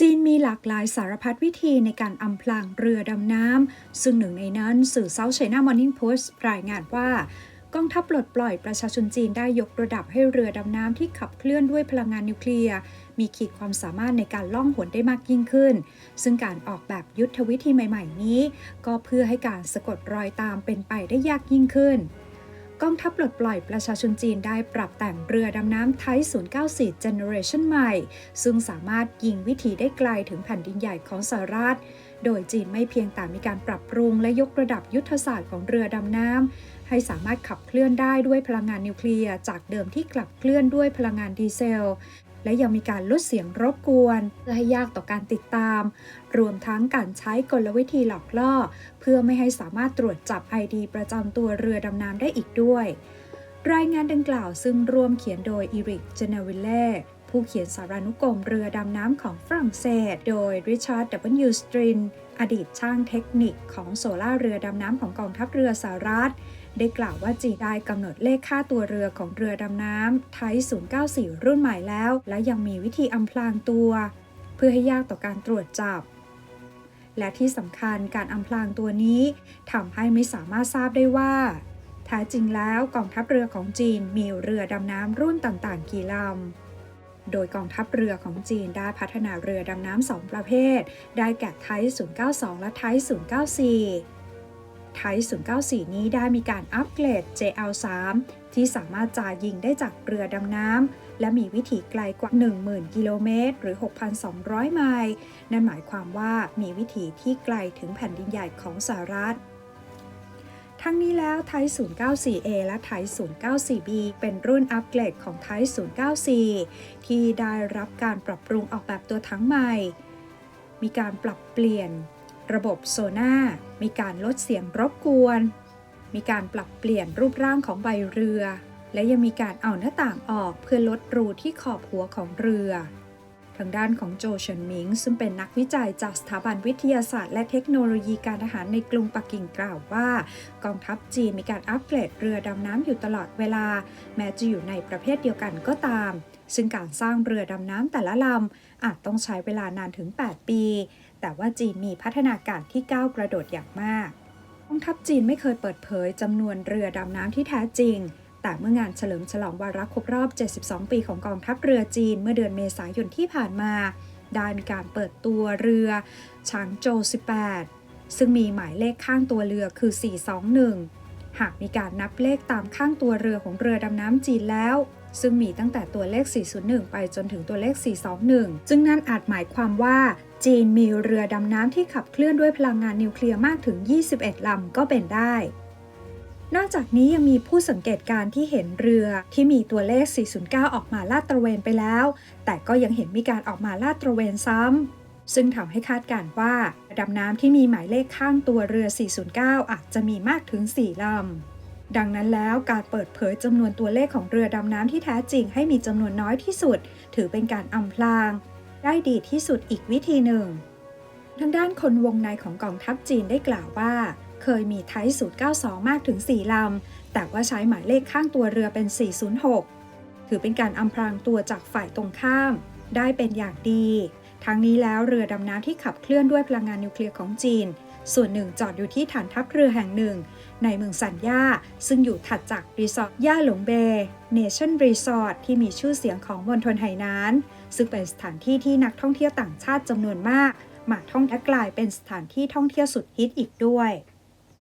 จีนมีหลากหลายสารพัดวิธีในการอำพรางเรือดำน้ำ ซึ่งหนึ่งในนั้นสื่อ South China Morning Post รายงานว่ากองทัพปลดปล่อยประชาชนจีนได้ยกระดับให้เรือดำน้ำที่ขับเคลื่อนด้วยพลังงานนิวเคลียร์ มีขีดความสามารถในการล่องหนได้มากยิ่งขึ้น ซึ่งการออกแบบยุทธวิธีใหม่ ๆ นี้ ก็เพื่อให้การสะกดรอยตามเป็นไปได้ยากยิ่งขึ้น กองทัพปลดปล่อยประชาชนจีนได้ปรับแต่งเรือดำน้ำไทย094 Generation ใหม่ ซึ่งสามารถยิงวิถีได้ไกลถึงแผ่นดินใหญ่ของสหรัฐ โดยจีนไม่เพียงแต่มีการปรับปรุงและยกระดับยุทธศาสตร์ของเรือดำน้ำ ให้สามารถขับเคลื่อนได้ด้วยพลังงานนิวเคลียร์ จากเดิมที่กลับเคลื่อนด้วยพลังงานดีเซล และยังมีการลดเสียงรบกวนเพื่อให้ยากต่อการติดตาม รวมทั้งการใช้กลวิธีหลอกล่อ เพื่อไม่ให้สามารถตรวจจับ ID ประจำตัวเรือดำน้ำได้อีกด้วย รายงานดังกล่าวซึ่งร่วมเขียนโดยอีริกเจเนวิลเล่ผู้เขียนสารานุกรมเรือดำน้ำของฝรั่งเศส โดยริชาร์ด W. สตริน อดีตช่างเทคนิคของโซล่าเรือดำน้ำของกองทัพเรือสหรัฐ ได้กล่าวว่าจีนได้กำหนดเลขค่าตัวเรือของเรือดำน้ำไทย 094 รุ่นใหม่แล้ว และยังมีวิธีอำพรางตัว เพื่อให้ยากต่อการตรวจจับ และที่สำคัญการอำพรางตัวนี้ทำให้ไม่สามารถทราบได้ว่าแท้จริงแล้วกองทัพเรือของจีนมีเรือดำน้ำรุ่นต่างๆ กี่ลำโดยกองทัพเรือของจีนได้พัฒนาเรือดำน้ำสองประเภท ได้แก่ไทย 092 และไทย 094 ไทย094 นี้ได้มีการอัปเกรด JL3 ที่สามารถจ่ายิงได้จากเรือดำน้ำและมีวิถีไกลกว่า 10,000 กิโลเมตร หรือ 6,200 ไมล์ นั่นหมายความว่ามีวิถีที่ไกลถึงแผ่นดินใหญ่ของสหรัฐทั้งนี้แล้วไทย 094A และไทย 094B เป็นรุ่นอัปเกรดของไทย 094 ที่ได้รับการปรับปรุงออกแบบตัวทั้งใหม่ มีการปรับเปลี่ยน ระบบโซน่ามีการลดเสียงรบกวน มีการปรับเปลี่ยนรูปร่างของใบเรือ และยังมีการเอาหน้าต่างออกเพื่อลดรูที่ขอบหัวของเรือ ทางด้านของโจเฉินหมิง ซึ่งเป็นนักวิจัยจากสถาบันวิทยาศาสตร์ และเทคโนโลยีการทหารในกรุงปักกิ่งกล่าวว่า กองทัพจีนมีการอัปเกรดเรือดำน้ำอยู่ตลอดเวลา แม้จะอยู่ในประเภทเดียวกันก็ตามซึ่งการสร้างเรือดำน้ำแต่ละลำอาจต้องใช้เวลานานถึง 8 ปี แต่ว่าจีนมีพัฒนาการที่ก้าวกระโดดอย่างมากกองทัพจีนไม่เคยเปิดเผยจำนวนเรือดำน้ำที่แท้จริง แต่เมื่องานเฉลิมฉลองวาระครบรอบ 72 ปีของกองทัพเรือจีนเมื่อเดือนเมษายนที่ผ่านมา ได้มีการเปิดตัวเรือชางโจว18 ซึ่งมีหมายเลขข้างตัวเรือคือ 421 หากมีการนับเลขตามข้างตัวเรือของเรือดำน้ำจีนแล้วซึ่งมีตั้งแต่ตัวเลข 401 ไปจนถึงตัวเลข 421 ซึ่งนั่นอาจหมายความว่า จีนมีเรือดำน้ำที่ขับเคลื่อนด้วยพลังงานนิวเคลียร์มากถึง 21 ลำก็เป็นได้ นอกจากนี้ยังมีผู้สังเกตการณ์ที่เห็นเรือที่มีตัวเลข 409 ออกมาลาดตระเวนไปแล้ว แต่ก็ยังเห็นมีการออกมาลาดตระเวนซ้ำ ซึ่งทำให้คาดการณ์ว่าดำน้ำที่มีหมายเลขข้างตัวเรือ 409 อาจจะมีมากถึง 4 ลำดังนั้นแล้วการเปิดเผยจำนวนตัวเลขของเรือดำน้ำที่แท้จริงให้มีจำนวนน้อยที่สุด ถือเป็นการอำพราง ได้ดีที่สุดอีกวิธีหนึ่ง ทางด้านคนวงในของกองทัพจีนได้กล่าวว่า เคยมีไทย092 มากถึง 4 ลำ แต่ว่าใช้หมายเลขข้างตัวเรือเป็น 406 ถือเป็นการอำพรางตัวจากฝ่ายตรงข้าม ได้เป็นอย่างดี ทั้งนี้แล้วเรือดำน้ำที่ขับเคลื่อนด้วยพลังงานนิวเคลียร์ของจีน ส่วนหนึ่งจอดอยู่ที่ฐานทัพเรือแห่งหนึ่ง ในเมืองสันย่า ซึ่งอยู่ถัดจากรีสอร์ทย่าหลงเบย์เนชั่นรีสอร์ทที่มีชื่อเสียงของมณฑลไหหนาน ซึ่งเป็นสถานที่ที่นักท่องเที่ยวต่างชาติจำนวนมาก มาท่องและกลายเป็นสถานที่ท่องเที่ยวสุดฮิตอีกด้วย